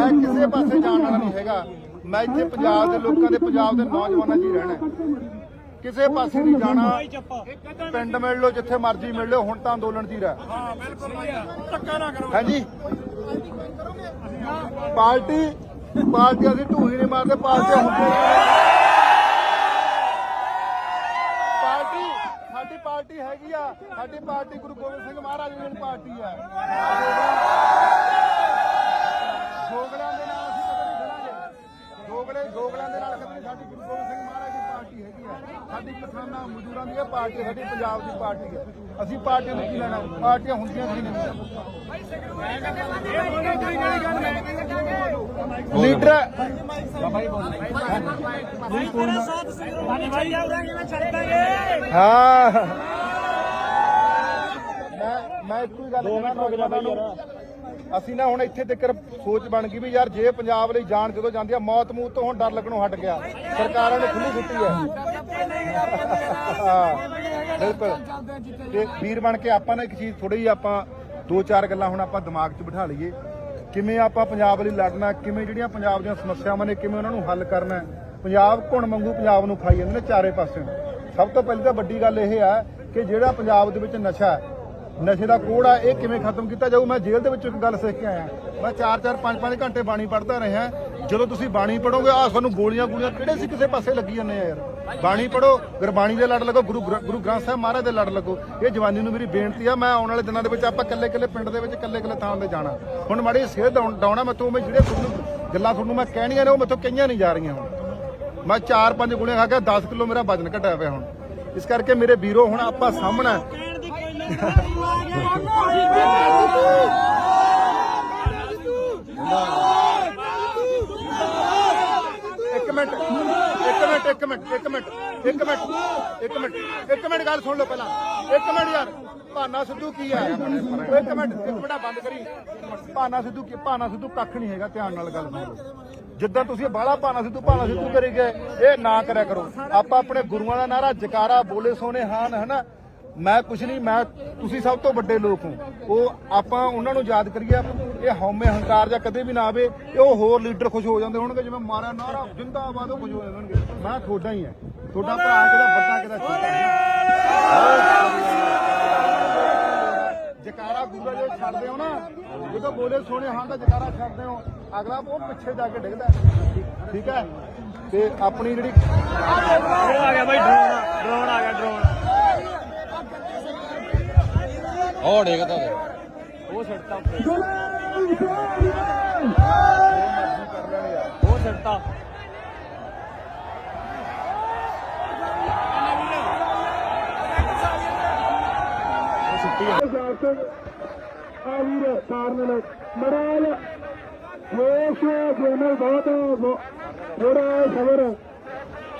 ਮੈਂ ਕਿਸੇ ਪਾਸੇ ਜਾਣ ਵਾਲਾ ਨਹੀਂ ਹੈਗਾ। ਮੈਂ ਇੱਥੇ ਪੰਜਾਬ ਦੇ ਲੋਕਾਂ ਦੇ ਪੰਜਾਬ ਦੇ ਨੌਜਵਾਨਾਂ 'ਚ ਹੀ ਰਹਿਣਾ ਹੈ। ਕਿਸੇ ਪਾਸੇ ਨਹੀਂ ਜਾਣਾ। ਪਿੰਡ ਮਿਲ ਲਓ ਜਿੱਥੇ ਮਰਜ਼ੀ ਮਿਲ ਲਓ ਹੁਣ ਤਾਂ ਅੰਦੋਲਨ 'ਚ ਹੀ ਰਹਿ। ਹਾਂ ਬਿਲਕੁਲ ਧੱਕਾ ਨਾ ਕਰੋ। ਹਾਂਜੀ। ਪਾਰਟੀ ਪਾਰਟੀ ਅਸੀਂ ਢੂਹੀ ਨਹੀਂ ਮਾਰਦੇ ਪਾਰਟੀ ਹੁੰਦੀ ਪਾਰਟੀ ਸਾਡੀ ਪਾਰਟੀ ਹੈਗੀ ਆ। ਸਾਡੀ ਪਾਰਟੀ ਗੁਰੂ ਗੋਬਿੰਦ ਸਿੰਘ ਮਹਾਰਾਜ ਦੀ ਪਾਰਟੀ ਆ। ਗੋਗਲਿਆਂ ਦੇ ਨਾਲ ਅਸੀਂ ਕਦੇ ਨਹੀਂ ਖੜਾਂਗੇ। ਗੋਗਲੇ ਗੋਗਲਿਆਂ ਦੇ ਨਾਲ ਕਦੇ ਨਹੀਂ ਸਾਡੀ ਗੁਰੂ ਗੋਬਿੰਦ ਸਿੰਘ ਮਹਾਰਾਜ ਦੀ ਪਾਰਟੀ ਹੈਗੀ ਆ। ਸਾਡੀ ਕਿਸਾਨਾਂ ਮਜ਼ਦੂਰਾਂ ਦੀ ਇਹ ਪਾਰਟੀ ਸਾਡੀ ਪੰਜਾਬ ਦੀ ਪਾਰਟੀ ਹੈ। ਅਸੀਂ ਪਾਰਟੀ ਨੂੰ ਕੀ ਲੈਣਾ? ਪਾਰਟੀਆਂ ਹੁੰਦੀਆਂ ਕੀ ਨਹੀਂ। ਲੀਡਰ ਹਾਂ। ਮੈਂ ਮੈਂ ਇੱਕੋ ਹੀ ਗੱਲ ਕਹਿਣਾ ਅਸੀਂ ਨਾ ਹੁਣ ਇੱਥੇ ਤੱਕ ਸੋਚ ਬਣ ਗਈ ਵੀ ਯਾਰ ਜੇ ਪੰਜਾਬ ਲਈ ਜਾਨ ਜਦੋਂ ਜਾਂਦੀ ਆ, ਮੌਤ ਮੂਤ ਤੋਂ ਹੁਣ ਡਰ ਲੱਗਣੋਂ ਹਟ ਗਿਆ। ਸਰਕਾਰਾਂ ਨੇ ਖੁੱਲੀ ਛੁੱਟੀ ਹੈ। ਬਿਲਕੁਲ। ਤੇ ਵੀਰ ਬਣ ਕੇ ਆਪਾਂ ਨਾ ਇੱਕ ਚੀਜ਼ ਥੋੜੀ ਆਪਾਂ ਦੋ ਚਾਰ ਗੱਲਾਂ ਹੁਣ ਆਪਾਂ ਦਿਮਾਗ 'ਚ ਬਿਠਾ ਲਈਏ। ਕਿਵੇਂ ਆਪਾਂ ਪੰਜਾਬ ਲਈ ਲੜਨਾ, ਕਿਵੇਂ ਜਿਹੜੀਆਂ ਪੰਜਾਬ ਦੀਆਂ ਸਮੱਸਿਆਵਾਂ ਨੇ, ਕਿਵੇਂ ਉਹਨਾਂ ਨੂੰ ਹੱਲ ਕਰਨਾ ਪੰਜਾਬ ਘੁਣ ਮੰਗੂ ਪੰਜਾਬ ਨੂੰ ਖਾਈ ਜਾਂਦੇ ਨੇ ਚਾਰੇ ਪਾਸੇ ਸਭ ਤੋਂ ਪਹਿਲੀ ਤਾਂ ਵੱਡੀ ਗੱਲ ਇਹ ਆ ਕਿ ਜਿਹੜਾ ਪੰਜਾਬ ਦੇ ਵਿੱਚ ਨਸ਼ਾ ਹੈ ਨਸ਼ੇ ਦਾ ਕੋੜ ਆ, ਇਹ ਕਿਵੇਂ ਖਤਮ ਕੀਤਾ ਜਾਊ? ਮੈਂ ਜੇਲ੍ਹ ਦੇ ਵਿੱਚੋਂ ਇੱਕ ਗੱਲ ਸਿੱਖ ਕੇ ਆਇਆ। ਮੈਂ 4-4 5-5 ਘੰਟੇ ਬਾਣੀ ਪੜ੍ਹਦਾ ਰਿਹਾ। ਜਦੋਂ ਤੁਸੀਂ ਬਾਣੀ ਪੜੋਗੇ ਆ ਤੁਹਾਨੂੰ ਗੋਲੀਆਂ ਗੋਲੀਆਂ ਕਿਹੜੇ ਸੀ ਕਿਸੇ ਪਾਸੇ ਲੱਗੀ ਜਾਂਦੇ ਆ ਯਾਰ? ਬਾਣੀ ਪੜੋ ਗੁਰਬਾਣੀ ਦੇ ਲੜ ਲੱਗੋ, ਗੁਰੂ ਗ੍ਰ- ਗੁਰੂ ਗ੍ਰੰਥ ਸਾਹਿਬ ਮਹਾਰਾਜ ਦੇ ਲੜ ਲੱਗੋ। ਇਹ ਜਵਾਨੀ ਨੂੰ ਮੇਰੀ ਬੇਨਤੀ ਆ, ਮੈਂ ਆਉਣ ਵਾਲੇ ਦਿਨਾਂ ਦੇ ਵਿੱਚ ਆਪਾਂ ਇਕੱਲੇ ਇਕੱਲੇ ਪਿੰਡ ਦੇ ਵਿੱਚ, ਇਕੱਲੇ ਇਕੱਲੇ ਥਾਂ ਤੇ ਜਾਣਾ। ਹੁਣ ਮਾੜੀ ਸਿਹਤ ਡਾਉਣਾ ਮੈਂ ਤੋਂ, ਮੈਂ ਜਿਹੜੇ ਤੁਹਾਨੂੰ ਗੱਲਾਂ ਤੁਹਾਨੂੰ ਮੈਂ ਕਹਿਣੀਆਂ ਨੇ, ਉਹ ਮੈਥੋਂ ਕਈਆਂ ਨਹੀਂ ਜਾ ਰਹੀਆਂ ਹੁਣ। ਮੈਂ 4-5 ਗੁਣੇ ਖਾ ਕੇ 10 ਕਿਲੋ ਮੇਰਾ ਵਜਨ ਘਟਿਆ ਪਿਆ ਹੁਣ। ਇਸ ਕਰਕੇ ਮੇਰੇ ਵੀਰੋ, ਹੁਣ ਆਪਾਂ ਸਾਹਮਣਾ ਇੱਕ ਮਿੰਟ ਇੱਕ ਮਿੰਟ ਇੱਕ ਮਿੰਟ ਇੱਕ ਮਿੰਟ ਇੱਕ ਮਿੰਟ ਇੱਕ ਮਿੰਟ ਇੱਕ ਮਿੰਟ ਗੱਲ ਸੁਣ ਲਓ ਪਹਿਲਾਂ। ਇੱਕ ਮਿੰਟ ਯਾਰ, ਭਾਨਾ ਸਿੱਧੂ ਕੀ ਹੈ ਇੱਕ ਮਿੰਟ ਇੱਕ ਮਿੰਟ ਬੰਦ ਕਰੀ। ਭਾਨਾ ਸਿੱਧੂ ਕੀ, ਭਾਨਾ ਸਿੱਧੂ ਕੱਖ ਨਹੀਂ ਹੈਗਾ, ਧਿਆਨ ਨਾਲ ਗੱਲ ਸੁਣ ਜਿੱਦਾਂ ਤੁਸੀਂ ਬਾਲਾ ਭਾਨਾ ਸਿੱਧੂ ਭਾਨਾ ਸਿੱਧੂ ਕਰੀ ਗਏ, ਇਹ ਨਾ ਕਰਿਆ ਕਰੋ। ਆਪਾਂ ਆਪਣੇ ਗੁਰੂਆਂ ਦਾ ਨਾਰਾ ਜਕਾਰਾ ਬੋਲੇ ਸੋਨੇ ਹਾਨ, ਹਨਾ? ਮੈਂ ਕੁਛ ਨਹੀਂ, ਮੈਂ ਤੁਸੀਂ ਸਭ ਤੋਂ ਵੱਡੇ ਲੋਕ ਹੋ। ਉਹ ਆਪਾਂ ਉਹਨਾਂ ਨੂੰ ਯਾਦ ਕਰੀਏ, ਇਹ ਹਉਮੈ ਹੰਕਾਰ ਜਾਂ ਕਦੇ ਵੀ ਨਾ ਆਵੇ, ਇਹ ਉਹ ਹੋਰ ਲੀਡਰ ਖੁਸ਼ ਹੋ ਜਾਂਦੇ ਹੋਣਗੇ, ਜਿਵੇਂ ਮਾਰਿਆ ਨਾਰਾ, ਜਿੰਦਾਬਾਦ ਉਹ ਖੁਸ਼ ਹੋ ਜਾਣਗੇ। ਮੈਂ ਤੁਹਾਡਾ ਹੀ ਹੈ। ਤੁਹਾਡਾ ਭਰਾ ਕਿਹਦਾ ਵੱਡਾ ਕਿਹਦਾ ਛੋਟਾ ਹੈ ਜਕਾਰਾ ਗੁਰੂ ਜੋ ਛੱਡਦੇ ਹੋ ਨਾ, ਜਦੋਂ ਬੋਲੇ ਸੋਨੇ ਹਾਂ ਦਾ ਜਕਾਰਾ ਛੱਡਦੇ ਹੋ। ਅਗਲਾ ਉਹ ਪਿੱਛੇ ਜਾ ਕੇ ਡਿੱਗਦਾ ਠੀਕ ਹੈ? ਤੇ ਆਪਣੀ ਜਿਹੜੀ ਆ ਗਿਆ ਭਾਈ ਡਰੋਨ ਡਰੋਨ ਆ ਗਿਆ ਡਰੋਨ ਉਹ ਡੇਗਦਾ ਤੇ ਉਹ ਛੱਡਤਾ ਉਹ ਛੱਡਤਾ ਆ ਵੀਰ ਕਾਰਨ ਮਰਾਲ ਜੋਸ਼ ਜਨਲ ਬਹੁਤ ਥੋੜਾ ਸਬਰ